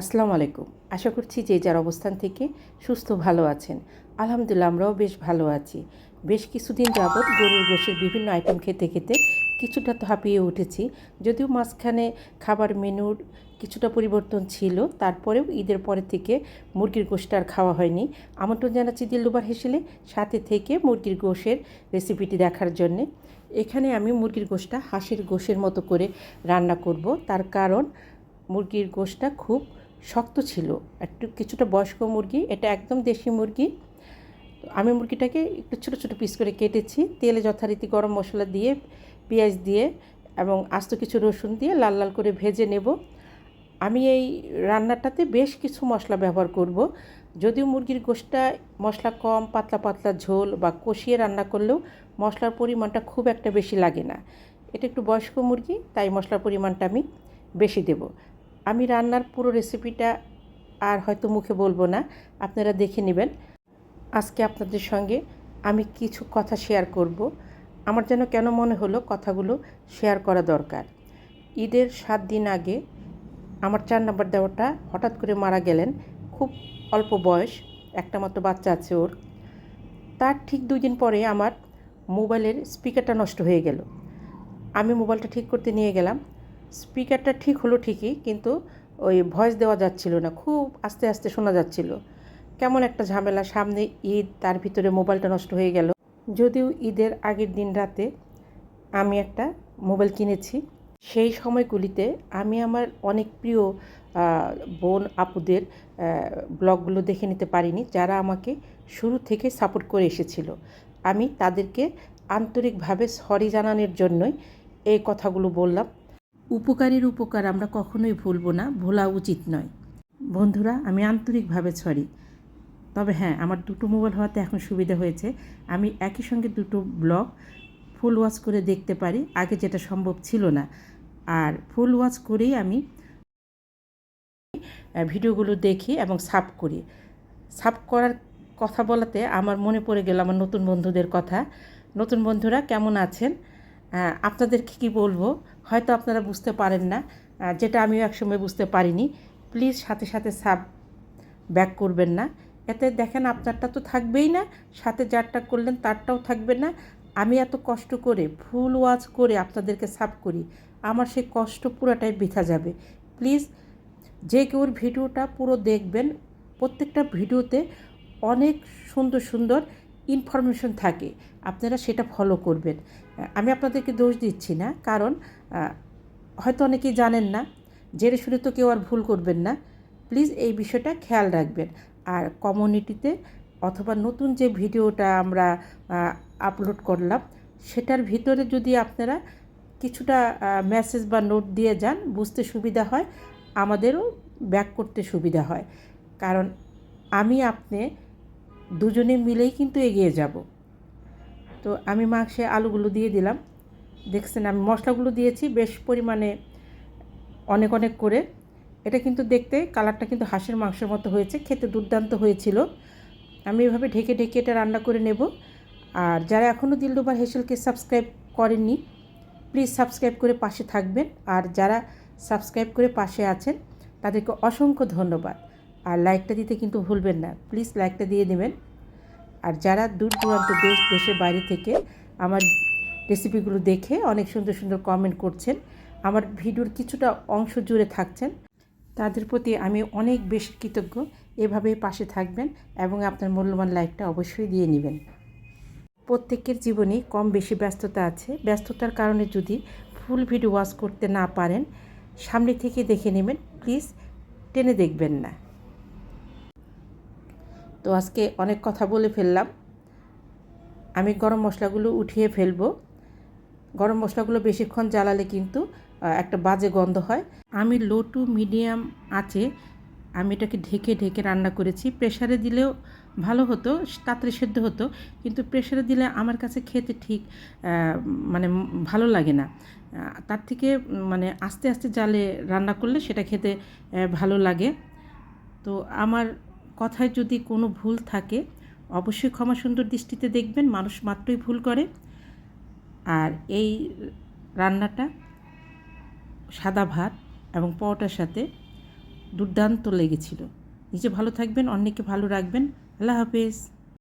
আসসালামু আলাইকুম। আশা করছি যে যার অবস্থান থেকে সুস্থ ভালো আছেন। আলহামদুলিল্লাহ, আমরাও বেশ ভালো আছি। বেশ কিছুদিন যাবৎ গরুর গোশের বিভিন্ন আইটেম খেতে খেতে কিছুটা তো হাঁপিয়ে উঠেছি। যদিও মাঝখানে খাবার মেনুর কিছুটা পরিবর্তন ছিল, তারপরেও ঈদের পরে থেকে মুরগির গোশটা আর খাওয়া হয়নি। আমন্ত্রণ জানাচ্ছি দিল্লুবার হেসেলে, সাথে থেকে মুরগির গোশের রেসিপিটি দেখার জন্যে। এখানে আমি মুরগির গোশটা হাঁসের গোশের মতো করে রান্না করব। তার কারণ মুরগির গোশটা খুব শক্ত ছিল। একটু কিছুটা বয়স্ক মুরগি, এটা একদম দেশি মুরগি। আমি মুরগিটাকে একটু ছোটো ছোটো পিস করে কেটেছি। তেলে যথারীতি গরম মশলা দিয়ে, পেঁয়াজ দিয়ে এবং আস্ত কিছু রসুন দিয়ে লাল লাল করে ভেজে নেব। আমি এই রান্নাটাতে বেশ কিছু মশলা ব্যবহার করব। যদিও মুরগির গোশটা মশলা কম, পাতলা পাতলা ঝোল বা কষিয়ে রান্না করলেও মশলার পরিমাণটা খুব একটা বেশি লাগে না। এটা একটু বয়স্ক মুরগি, তাই মশলার পরিমাণটা আমি বেশি দেব। আমি রান্নার পুরো রেসিপিটা আর হয়তো মুখে বলব না, আপনারা দেখে নেবেন। আজকে আপনাদের সঙ্গে আমি কিছু কথা শেয়ার করব। আমার যেন কেন মনে হলো কথাগুলো শেয়ার করা দরকার। ঈদের সাত দিন আগে আমার চার নম্বর দেওয়াটা হঠাৎ করে মারা গেলেন, খুব অল্প বয়স, একটা মাত্র বাচ্চা আছে ওর। তার ঠিক দুই দিন পরে আমার মোবাইলের স্পিকারটা নষ্ট হয়ে গেল। আমি মোবাইলটা ঠিক করতে নিয়ে গেলাম। স্পিকারটা ঠিক হলো ঠিকই, কিন্তু ওই ভয়েস দেওয়া যাচ্ছিল না, খুব আস্তে আস্তে শোনা যাচ্ছিল। কেমন একটা ঝামেলা, সামনে ঈদ, তার ভিতরে মোবাইলটা নষ্ট হয়ে গেল। যদিও ঈদের আগের দিন রাতে আমি একটা মোবাইল কিনেছি, সেই সময়গুলিতে আমি আমার অনেক প্রিয় বোন আপুদের ব্লগগুলো দেখে নিতে পারিনি, যারা আমাকে শুরু থেকে সাপোর্ট করে এসেছিল। আমি তাদেরকে আন্তরিকভাবে সরি জানানোর জন্যই এই কথাগুলো বললাম। উপকারের উপকার আমরা কখনোই ভুলবো না, ভোলা উচিত নয়। বন্ধুরা, আমি আন্তরিকভাবে সরি তবে হ্যাঁ আমার দুটো মোবাইল হওয়াতে এখন সুবিধা হয়েছে। আমি একই সঙ্গে দুটো ব্লগ ফুল ওয়াচ করে দেখতে পারি। আগে যেটা সম্ভব ছিল না। আর ফুল ওয়াচ করেই আমি ভিডিওগুলো দেখি এবং সাব করি। সাব করার কথা বলাতে আমার মনে পড়ে গেল আমার নতুন বন্ধুদের কথা। নতুন বন্ধুরা, কেমন আছেন? আপনাদেরকে কি বলব? হয়তো আপনারা বুঝতে পারেন না যেটা আমিও একসময় বুঝতে পারিনি। প্লিজ সাথে সাথে সাব ব্যাক করবেন না। এতে দেখেন আপনারটা তো থাকবেই না, সাথে যারটা করলেন তারটাও থাকবে না। আমি এত কষ্ট করে, ফুল ওয়াচ করে আপনাদেরকে সাব করি, আমার সেই কষ্ট পুরোটাই বৃথা যাবে। প্লিজ, যে কেউর ভিডিওটা পুরো দেখবেন, প্রত্যেকটা ভিডিওতে অনেক সুন্দর সুন্দর ইনফরমেশন থাকে, আপনারা সেটা ফলো করবেন। আমি আপনাদেরকে দোষ দিচ্ছি না, কারণ হয়তো অনেকেই জানেন না, জেনে শুনে তো কেউ আর ভুল করবেন না। প্লিজ এই বিষয়টা খেয়াল রাখবেন। আর কমিউনিটিতে অথবা নতুন যে ভিডিওটা আমরা আপলোড করলাম, সেটার ভিতরে যদি আপনারা কিছুটা মেসেজ বা নোট দিয়ে যান, বুঝতে সুবিধা হয়, আমাদেরও ব্যাক করতে সুবিধা হয়। কারণ আমি আপনি দুজনে মিলেই কিন্তু এগিয়ে যাব। তো আমি মাংসে আলুগুলো দিয়ে দিলাম। দেখছেন আমি মশলাগুলো দিয়েছি, বেশ পরিমাণে অনেক অনেক করে। এটা কিন্তু দেখতে কালারটা কিন্তু হাঁসের মাংসের মতো হয়েছে, খেতে দুর্দান্ত হয়েছিল। আমি এভাবে ঢেকে ঢেকে এটা রান্না করে নেব। আর যারা এখনও দিলদুবার হেসেলকে সাবস্ক্রাইব করেননি, প্লিজ সাবস্ক্রাইব করে পাশে থাকবেন। আর যারা সাবস্ক্রাইব করে পাশে আছেন, তাদেরকে অসংখ্য ধন্যবাদ। আর লাইকটা দিতে কিন্তু ভুলবেন না। প্লিজ লাইকটা দিয়ে দেবেন। আর যারা দূর দূরান্ত দেশ, দেশের বাইরে থেকে আমার রেসিপিগুলো দেখে অনেক সুন্দর সুন্দর কমেন্ট করছেন, আমার ভিডিওর কিছুটা অংশ জুড়ে থাকছেন, তাদের প্রতি আমি অনেক বেশি কৃতজ্ঞ। এভাবেই পাশে থাকবেন এবং আপনার মূল্যবান লাইকটা অবশ্যই দিয়ে নেবেন। প্রত্যেকের জীবনে কম বেশি ব্যস্ততা আছে। ব্যস্ততার কারণে যদি ফুল ভিডিও ওয়াচ করতে না পারেন, সামনে থেকে দেখে নেবেন। প্লিজ টেনে দেখবেন না। তো আজকে অনেক কথা বলে ফেললাম। আমি গরম মশলাগুলো উঠিয়ে ফেলব। গরম মশলাগুলো বেশিক্ষণ জ্বালালে কিন্তু একটা বাজে গন্ধ হয়। আমি লো টু মিডিয়াম আছে আমি এটাকে ঢেকে ঢেকে রান্না করেছি। প্রেশারে দিলেও ভালো হতো, তাড়াতাড়ি সেদ্ধ হতো, কিন্তু প্রেশারে দিলে আমার কাছে খেতে ঠিক মানে ভালো লাগে না। তার থেকে মানে আস্তে আস্তে জালে রান্না করলে সেটা খেতে ভালো লাগে। তো আমার কথায় যদি কোনো ভুল থাকে, অবশ্যই ক্ষমা সুন্দর দৃষ্টিতে দেখবেন, মানুষ মাত্রই ভুল করে। আর এই রান্নাটা সাদা ভাত এবং পরোটার সাথে দুর্দান্ত লেগেছিল। নিজে ভালো থাকবেন, অন্যকে ভালো রাখবেন। আল্লাহ হাফেজ।